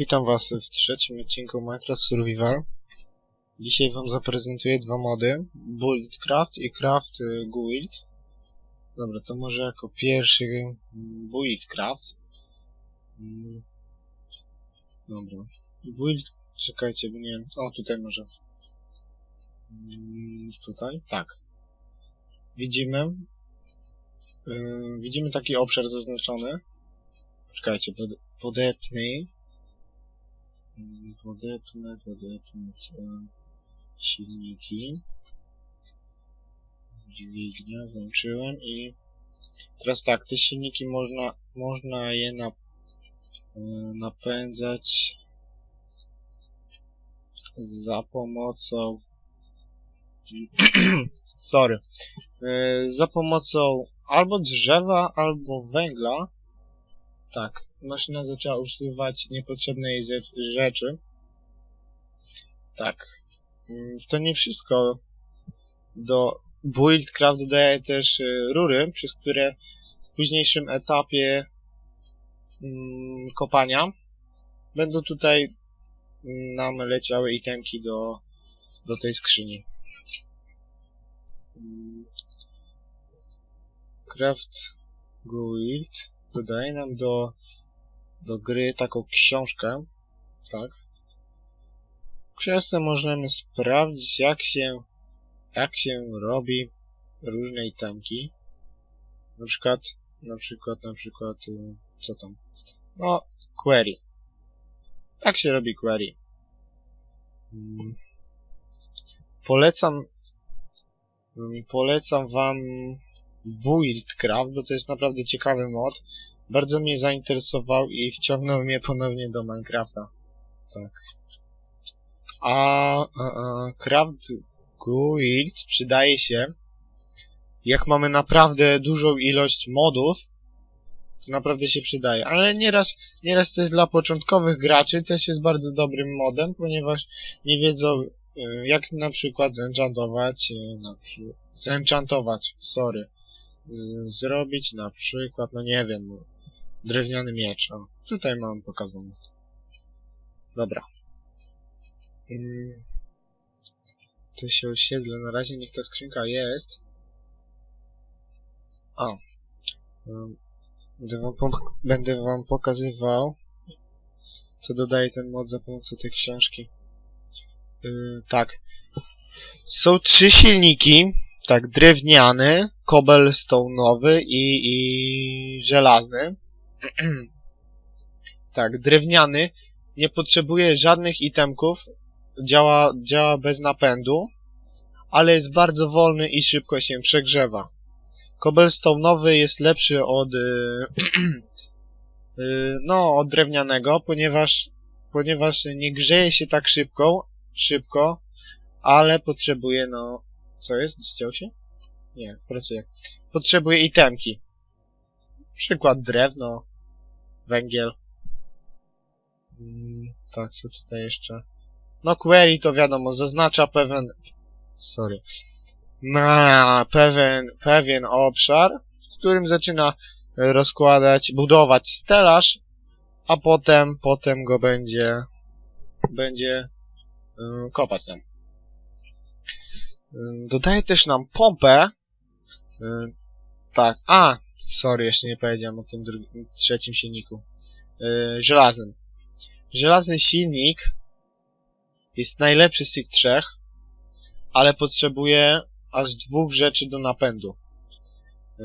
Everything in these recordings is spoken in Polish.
Witam was w trzecim odcinku Minecraft Survival. Dzisiaj wam zaprezentuję dwa mody. Buildcraft i Craft y, Guild. Dobra, to może jako pierwszy Buildcraft. Mm. Dobra. Build... Czekajcie, bo nie. O, tutaj może. Mm, Tutaj? Tak. Widzimy. y, Widzimy taki obszar zaznaczony. Czekajcie, pod, podepnę e, silniki. Dźwignia włączyłem i teraz tak, te silniki można, można je na, e, napędzać za pomocą sorry e, za pomocą albo drzewa, albo węgla tak, maszyna zaczęła usuwać niepotrzebne jej ze- rzeczy. Tak. Mm, To nie wszystko. Do Buildcraft dodaje też y, rury, przez które w późniejszym etapie mm, kopania będą tutaj mm, nam leciały itemki do, do tej skrzyni. Craft Guild dodaje nam do, do gry taką książkę, tak? W książce możemy sprawdzić, jak się, jak się robi różne itemki. Na przykład, na przykład, na przykład, y, co tam? No, query. Tak się robi query. Mm. Polecam, mm, polecam wam Buildcraft, bo to jest naprawdę ciekawy mod. Bardzo mnie zainteresował i wciągnął mnie ponownie do Minecrafta. Tak. A, a, a Craft Guild przydaje się, jak mamy naprawdę dużą ilość modów, to naprawdę się przydaje. Ale nieraz, nieraz też dla początkowych graczy też jest bardzo dobrym modem, ponieważ nie wiedzą, y, jak na przykład zenchantować, y, na przy... zenchantować, sorry, zrobić na przykład, no nie wiem, drewniany miecz. O, tutaj mam pokazane. Dobra. To się osiedle, na razie niech ta skrzynka jest. A. Będę wam, będę wam pokazywał, co dodaje ten mod za pomocą tej książki. Yy, tak. Są trzy silniki. Tak, drewniany, cobblestone'owy i, i żelazny. tak, drewniany nie potrzebuje żadnych itemków, działa, działa bez napędu, ale jest bardzo wolny i szybko się przegrzewa. Cobblestone'owy jest lepszy od, y, y, no, od drewnianego, ponieważ, ponieważ nie grzeje się tak szybko, szybko, ale potrzebuje, no, co jest? Ściął się? Nie, pracuje. Potrzebuje itemki. Przykład drewno, węgiel. Mm, tak, co tutaj jeszcze? No, query to wiadomo, zaznacza pewien... Sorry. Ma pewien, pewien obszar, w którym zaczyna rozkładać, budować stelaż, a potem, potem go będzie, będzie y, kopać tam. Y, Dodaje też nam pompę. Y, tak, a, sorry, jeszcze nie powiedziałem o tym drugim, trzecim silniku. Y, żelaznym. Żelazny silnik jest najlepszy z tych trzech, ale potrzebuje aż dwóch rzeczy do napędu. Y,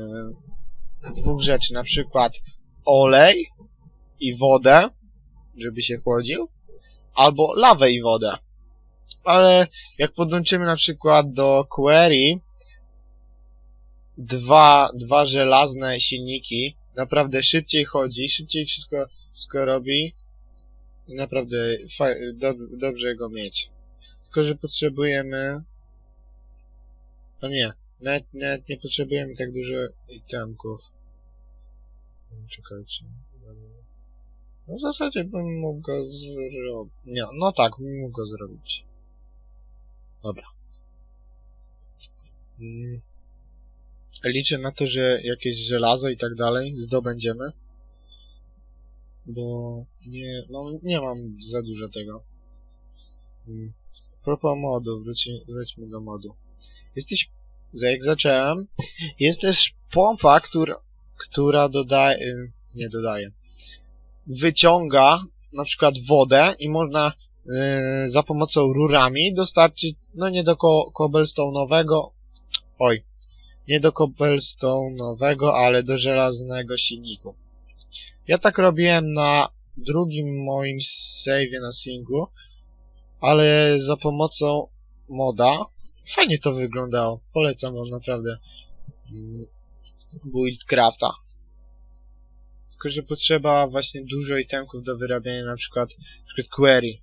Dwóch rzeczy, na przykład olej i wodę, żeby się chłodził, albo lawę i wodę. Ale jak podłączymy na przykład do query dwa, dwa żelazne silniki, naprawdę szybciej chodzi, szybciej wszystko, wszystko robi i naprawdę fa- do, dobrze go mieć. Tylko, że potrzebujemy no nie, nawet, nawet nie potrzebujemy tak dużo itemków. Czekajcie. No w zasadzie bym mógł go zrobić. Nie, no tak, bym mógł go zrobić. Dobra. Mm. Liczę na to, że jakieś żelazo i tak dalej zdobędziemy. bo nie, no, nie mam za dużo tego. Mm. Propos modu, wróci, wróćmy do modu. Jesteś, jak zacząłem, jest też pompa, która, która dodaje, y, nie dodaje, wyciąga na przykład wodę i można y, za pomocą rurami dostarczyć, no nie do ko cobblestone'owego, oj, nie do cobblestone'owego, ale do żelaznego silniku. Ja tak robiłem na drugim moim save'ie na singlu, ale za pomocą moda fajnie to wyglądało. Polecam wam naprawdę mm, Buildcrafta. Tylko, że potrzeba właśnie dużo itemków do wyrabiania na przykład, na przykład query.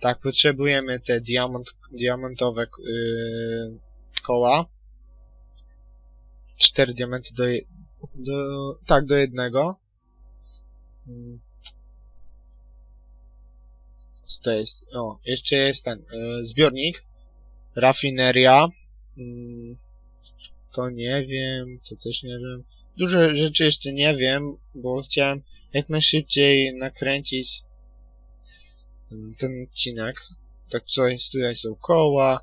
Tak, potrzebujemy te diamant, diamentowe yy, koła. Cztery diamenty do, do, tak, do jednego. Mm. Co to jest? O, jeszcze jest ten y, zbiornik. Rafineria. Mm, to nie wiem, to też nie wiem. Dużo rzeczy jeszcze nie wiem, bo chciałem jak najszybciej nakręcić mm, ten odcinek. Tak co jest, tutaj są koła,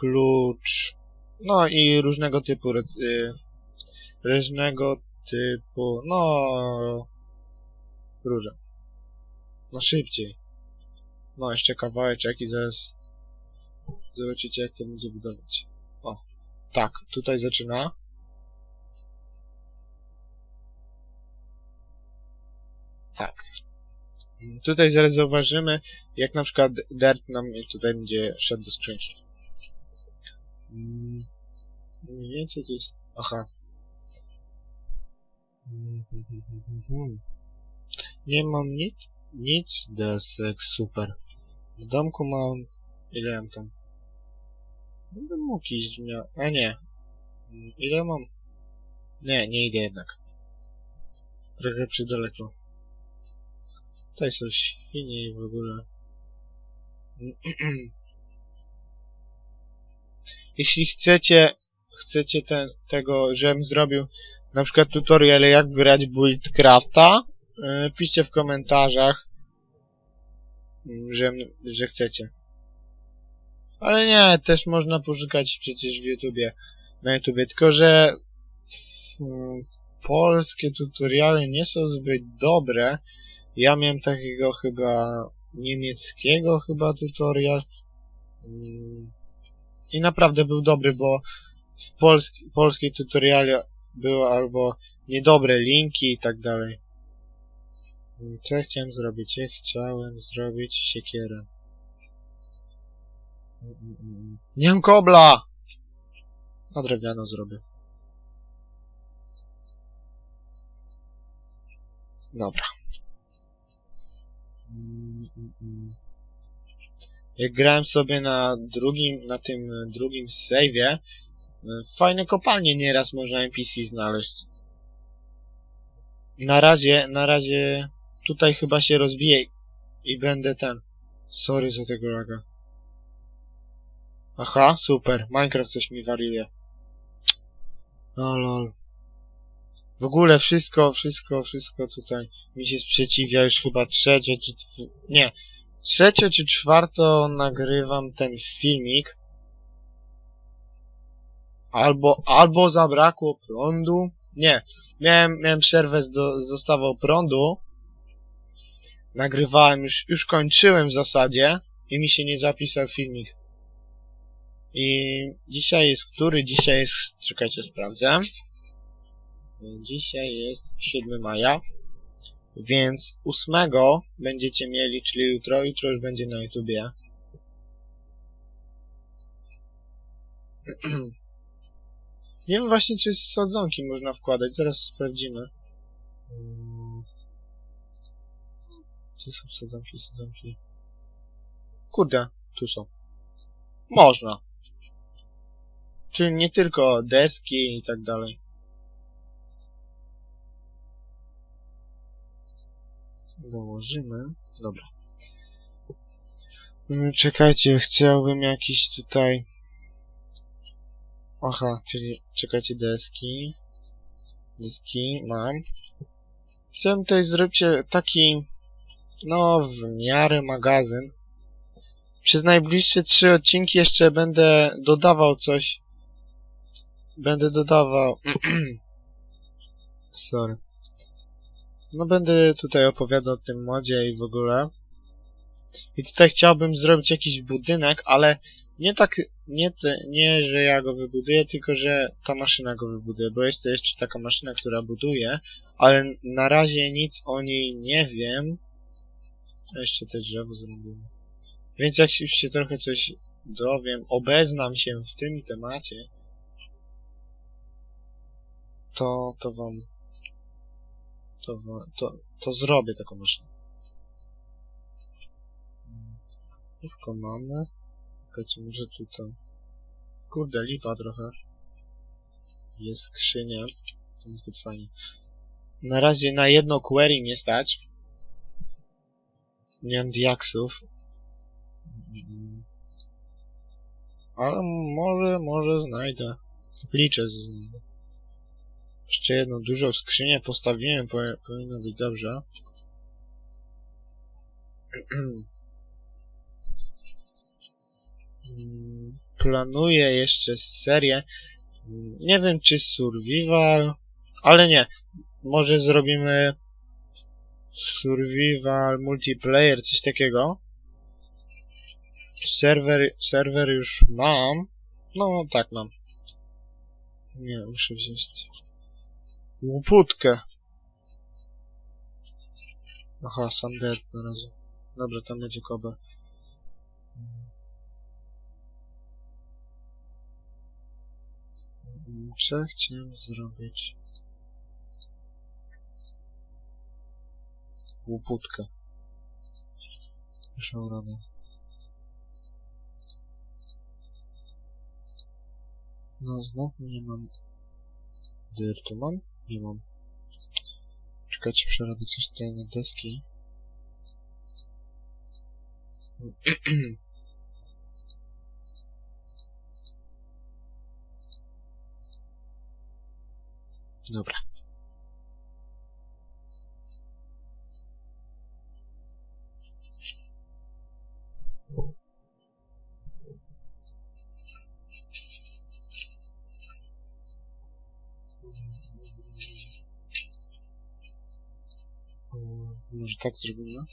klucz, no i różnego typu y, różnego typu, no róże. No szybciej. No, jeszcze kawałeczek i zaraz zobaczycie, jak to będzie budować. O, tak, tutaj zaczyna. Tak. Tutaj zaraz zauważymy, jak na przykład dirt nam tutaj będzie szedł do skrzynki. Mm, Mniej więcej to jest... Aha. Nie mam nic, nic, desek, super. W domku mam... Ile mam tam? Będę mógł iść miał... A nie. Ile mam? Nie, nie idę jednak. Trochę przydaleko. Tutaj są świnie w ogóle. Jeśli chcecie, chcecie ten, tego, żebym zrobił na przykład tutorial jak grać Buildcrafta, yy, piszcie w komentarzach, mm, że, że chcecie. Ale nie, też można poszukać przecież w YouTubie, na YouTubie, tylko że mm, polskie tutoriale nie są zbyt dobre. Ja miałem takiego chyba niemieckiego chyba tutorial mm, i naprawdę był dobry, bo w polski, polskiej tutoriale były albo niedobre linki i tak dalej. Co ja chciałem zrobić? Ja chciałem zrobić siekierę. Nie mam kobla! A drewniano zrobię. Dobra. Jak grałem sobie na drugim, na tym drugim save'ie, fajne kopalnie nieraz można NPC znaleźć. Na razie, na razie tutaj chyba się rozbiję i będę ten. Sorry za tego laga. Aha, super. Minecraft coś mi wariuje. O lol. W ogóle wszystko, wszystko, wszystko tutaj mi się sprzeciwia już chyba trzecie czy nie, trzecie czy czwarto nagrywam ten filmik. Albo, albo zabrakło prądu. Nie, miałem, miałem przerwę z, do, z dostawą prądu. Nagrywałem już, już kończyłem w zasadzie i mi się nie zapisał filmik. I dzisiaj jest który? Dzisiaj jest, czekajcie, sprawdzę. Dzisiaj jest 7 maja, więc 8 będziecie mieli, czyli jutro, jutro już będzie na YouTubie. Nie wiem właśnie, czy sadzonki można wkładać, zaraz sprawdzimy. Gdzie są sadzonki, sadzonki? Kurde, tu są. Można. Czyli nie tylko deski i tak dalej. Założymy. Dobra. Czekajcie, chciałbym jakiś tutaj... Aha, czyli czekajcie, deski. Deski mam. Chciałem tutaj zrobić taki no, w miarę magazyn. Przez najbliższe trzy odcinki jeszcze będę dodawał coś. Będę dodawał... Sorry. No będę tutaj opowiadał o tym modzie i w ogóle. I tutaj chciałbym zrobić jakiś budynek, ale nie tak, nie, te, nie, że ja go wybuduję, tylko że ta maszyna go wybuduje, bo jest to jeszcze taka maszyna, która buduje, ale na razie nic o niej nie wiem. Jeszcze te drzewo zrobimy. Więc jak już się trochę coś dowiem, obeznam się w tym temacie, to, to wam, to, to, to zrobię taką maszynę. Łóżko mamy. Czekajcie, może tutaj. Kurde, lipa trochę. Jest skrzynia. Niezbyt fajnie. Na razie na jedno query nie stać. Nie mam diaksów. Ale może, może znajdę. Liczę, że znajdę. Jeszcze jedną dużą skrzynię postawiłem, powi- powinno być dobrze. Planuję jeszcze serię. Nie wiem czy survival, ale nie. Może zrobimy survival, multiplayer, coś takiego. Serwer, serwer już mam. No tak mam. Nie, muszę wziąć łoputkę. Aha, sam dead na razie. Dobra, tam będzie kober. Co chciałem zrobić? Łoputkę. Już ją robię. No, znowu nie mam... Dyrtu mam? Nie mam. Czekajcie, przerobię coś tutaj na deski. Mm, Może tak zrobimy?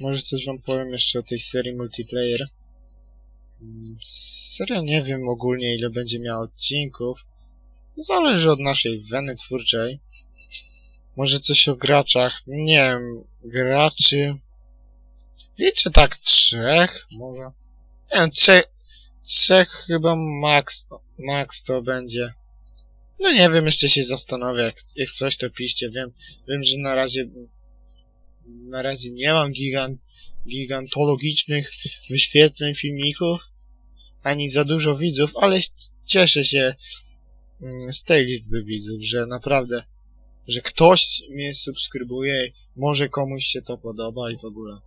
Może coś wam powiem jeszcze o tej serii multiplayer. Mm, Serio nie wiem ogólnie ile będzie miała odcinków. Zależy od naszej weny twórczej. Może coś o graczach. Nie wiem, graczy... Liczę tak trzech, może. Nie wiem, trzech, trzech chyba max, max to będzie. No nie wiem, jeszcze się zastanowię, jak, jak coś to piszcie, wiem, wiem, że na razie, na razie nie mam gigant, gigantologicznych wyświetleń filmików, ani za dużo widzów, ale cieszę się mm, z tej liczby widzów, że naprawdę, że ktoś mnie subskrybuje, może komuś się to podoba i w ogóle.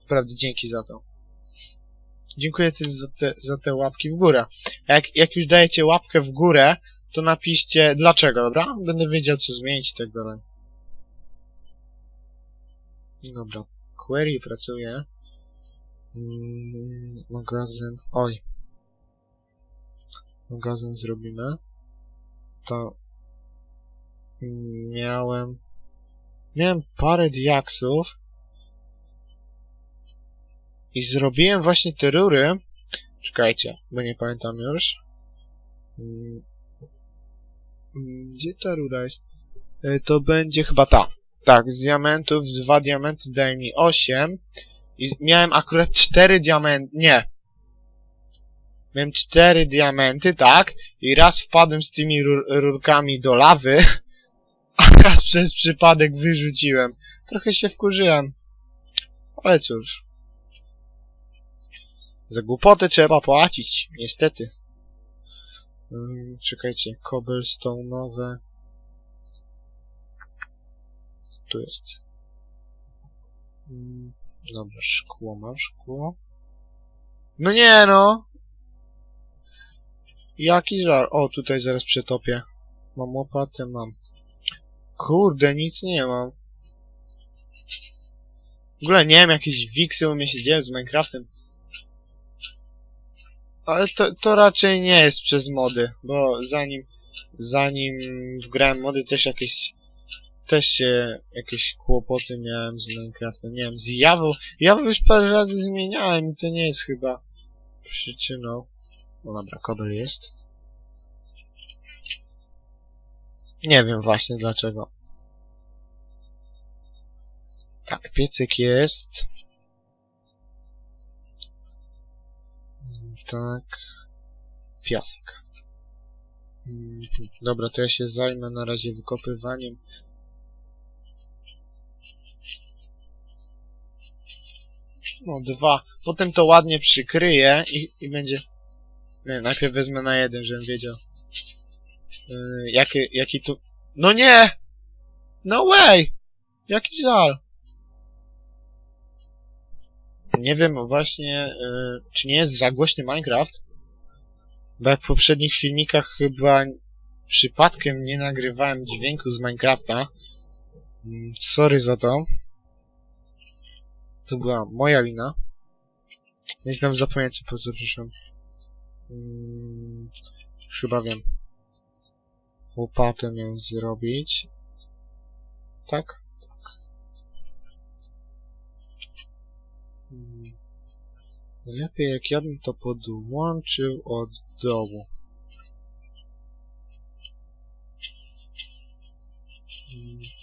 Naprawdę dzięki za to. Dziękuję też za te, za te łapki w górę. A Jak, jak już dajecie łapkę w górę, to napiszcie dlaczego, dobra? Będę wiedział co zmienić i tak dalej. Dobra. Query pracuje. Mm, magazyn. Oj. Magazyn zrobimy. To miałem miałem parę diaksów i zrobiłem właśnie te rury. Czekajcie, bo nie pamiętam już. Mm, mm, Gdzie ta rura jest? E, To będzie chyba ta. Tak, z diamentów, dwa diamenty daje mi 8. I miałem akurat cztery diamenty. Nie. Miałem cztery diamenty, tak. I raz wpadłem z tymi rur rurkami do lawy, a raz przez przypadek wyrzuciłem. Trochę się wkurzyłem. Ale cóż. Za głupotę trzeba płacić, niestety. Ym, czekajcie, cobblestone'owe. Tu jest. Ym, dobra, szkło mam, szkło. No nie no! Jaki żal. O, tutaj zaraz przetopię. Mam łopatę, mam. Kurde, nic nie mam. W ogóle nie wiem, jakieś wiksy u mnie się dzieją z Minecraftem. Ale to, to raczej nie jest przez mody, bo zanim, zanim wgrałem mody też jakieś, też się jakieś kłopoty miałem z Minecraftem, nie wiem, z Jawą. Jawę już parę razy zmieniałem i to nie jest chyba przyczyną. No dobra, kobel jest. Nie wiem właśnie dlaczego. Tak, piecyk jest. Tak. Piasek. Mm, Dobra, to ja się zajmę na razie wykopywaniem. No, dwa. Potem to ładnie przykryję i, i będzie... Nie, najpierw wezmę na jeden, żebym wiedział. Yy, jaki, jaki tu... No nie! No way! Jaki żal! Nie wiem właśnie, yy, czy nie jest za głośny Minecraft, bo jak w poprzednich filmikach chyba przypadkiem nie nagrywałem dźwięku z Minecrafta. Mm, Sorry za to. To była moja wina. Nie znam zapomnieć po co przyszłem. Mm, chyba wiem. Łopatę miałem zrobić. Tak? Tak. Lepiej jak ja bym to podłączył od dołu. Mm.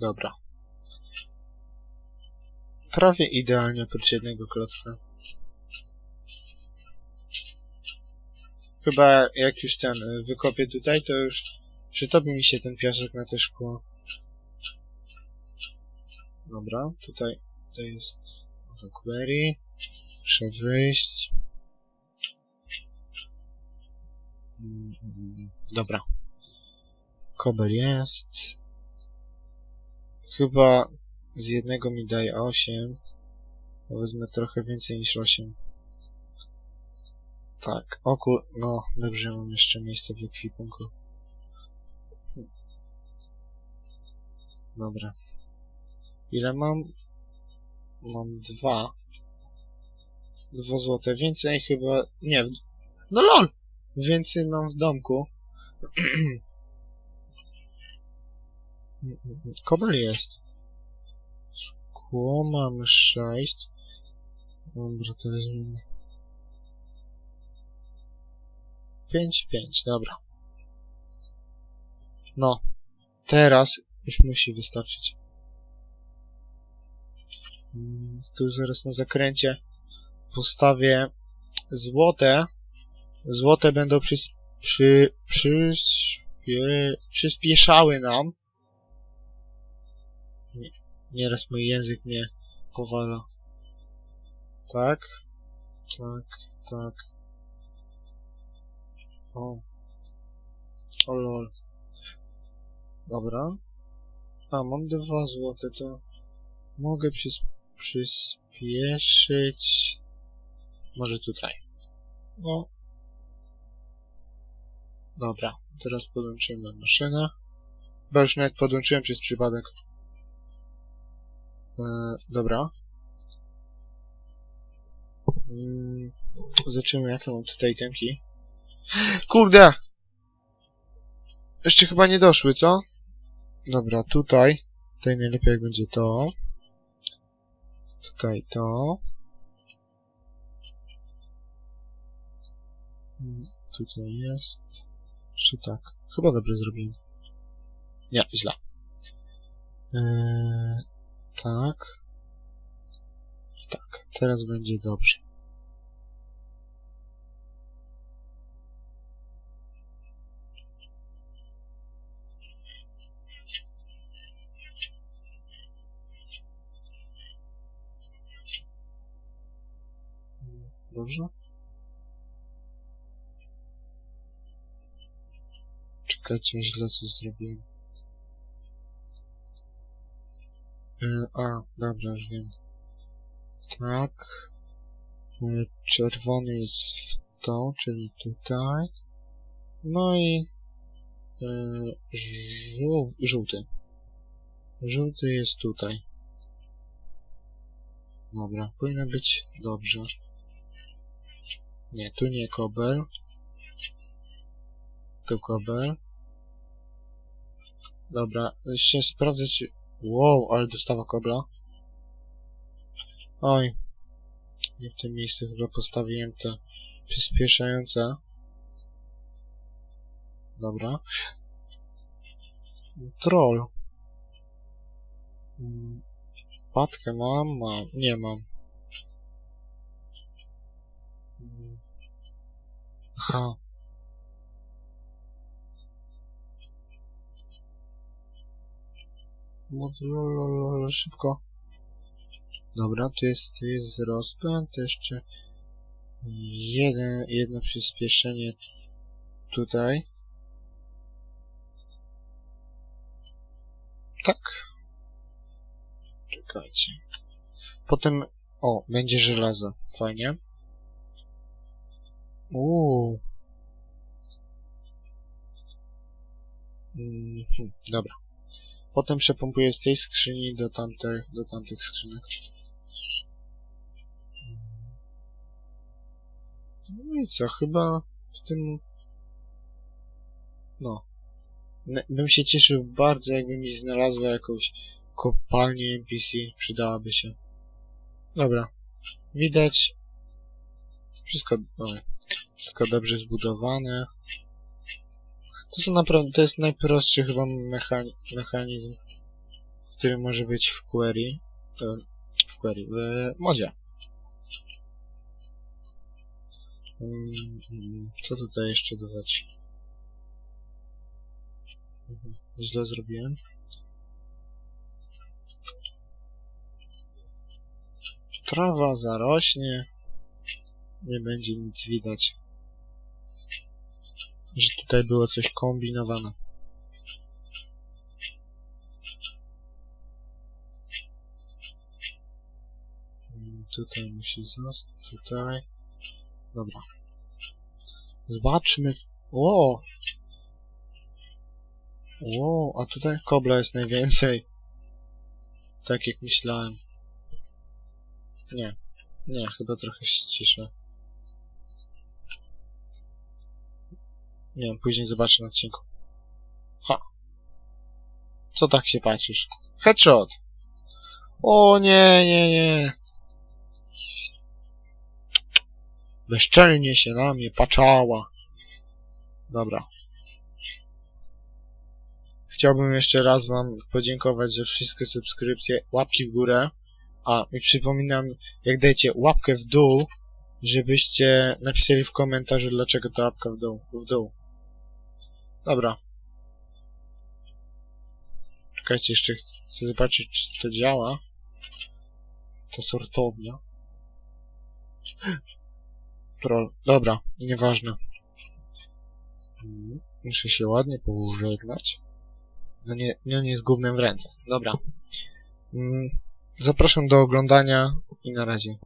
Dobra. Prawie idealnie oprócz jednego klocka. Chyba jak już ten y, wykopię tutaj, to już przytopi mi się ten piasek na te szkło. Dobra, tutaj, to jest query. Muszę wyjść. Mm, mm, Dobra. Kobel jest. Chyba z jednego mi daje 8. Wezmę trochę więcej niż 8. Tak, o kur... No, dobrze, mam jeszcze miejsce w ekwipunku. Dobra. Ile mam? Mam dwa. Dwa złote. Więcej chyba... Nie, w... no lol! Więcej mam w domku. Kobel jest. Szkło mamy sześć. Dobra, to weźmiemy. Pięć, pięć, dobra. No. Teraz już musi wystarczyć. Tu zaraz na zakręcie postawię złote. Złote będą przys, przy, przyspie, przyspieszały nam. Nie, nieraz mój język mnie powala. Tak. Tak, tak. O. O lol. Dobra. A, mam dwa złote, to mogę przys przyspieszyć. Może tutaj. No. Dobra, teraz podłączymy maszynę. Bo już nawet podłączyłem przez przypadek. E, dobra. Mm, zobaczymy jakie mam tutaj temki. Kurde! Jeszcze chyba nie doszły, co? Dobra, tutaj. Tutaj najlepiej jak będzie to. Tutaj to. Mm, Tutaj jest. Czy tak? Chyba dobrze zrobiłem. Nie, źle. Eee, tak. I tak. Teraz będzie dobrze. Dobrze? Czekajcie, źle coś zrobiłem. A, dobra, już wiem. Tak. Y, czerwony jest w tą, czyli tutaj. No i y, żół, żółty. Żółty jest tutaj. Dobra, powinno być dobrze. Nie, tu nie kobel. Tu kobel. Dobra, jeszcze sprawdzę czy... Wow, ale dostawa kobla. Oj. Nie w tym miejscu chyba postawiłem te przyspieszające. Dobra. Troll. Mm, Patkę mam? Mam. Nie mam. Mm. Aha. No, szybko. Dobra, tu jest, tu jest rozpęd, to jeszcze jeden, jedno przyspieszenie tutaj. Tak. Czekajcie. Potem, o, będzie żelazo. Fajnie. Uuu. Mhm, dobra. Potem przepompuję z tej skrzyni do tamtej, do tamtych skrzynek. No i co, chyba w tym... No. Bym się cieszył bardzo, jakby mi znalazła jakąś kopalnię NPC, przydałaby się. Dobra. Widać. Wszystko, oj, wszystko dobrze zbudowane. To są naprawdę, to jest najprostszy chyba mechani mechanizm, który może być w query, w query, w modzie. Mm, Co tutaj jeszcze dodać? Źle zrobiłem. Trawa zarośnie. Nie będzie nic widać. Że tutaj było coś kombinowane. Mm, Tutaj musi zostać. Tutaj. Dobra. Zobaczmy. O! Ło, a tutaj kobla jest najwięcej. Tak jak myślałem. Nie. Nie, chyba trochę ściszę. Nie wiem, później zobaczę na odcinku. Ha. Co tak się patrzysz? Headshot! O nie, nie, nie. Bezczelnie się na mnie patrzała. Dobra. Chciałbym jeszcze raz wam podziękować za wszystkie subskrypcje, łapki w górę. A, i przypominam, jak dajecie łapkę w dół, żebyście napisali w komentarzu, dlaczego ta łapka w dół. W dół. Dobra. Czekajcie, jeszcze chcę zobaczyć, czy to działa. Ta sortownia. Troll. Dobra, nieważne. Muszę się ładnie pożegnać. No nie, no nie z gównem w ręce. Dobra. Mm, Zapraszam do oglądania i na razie.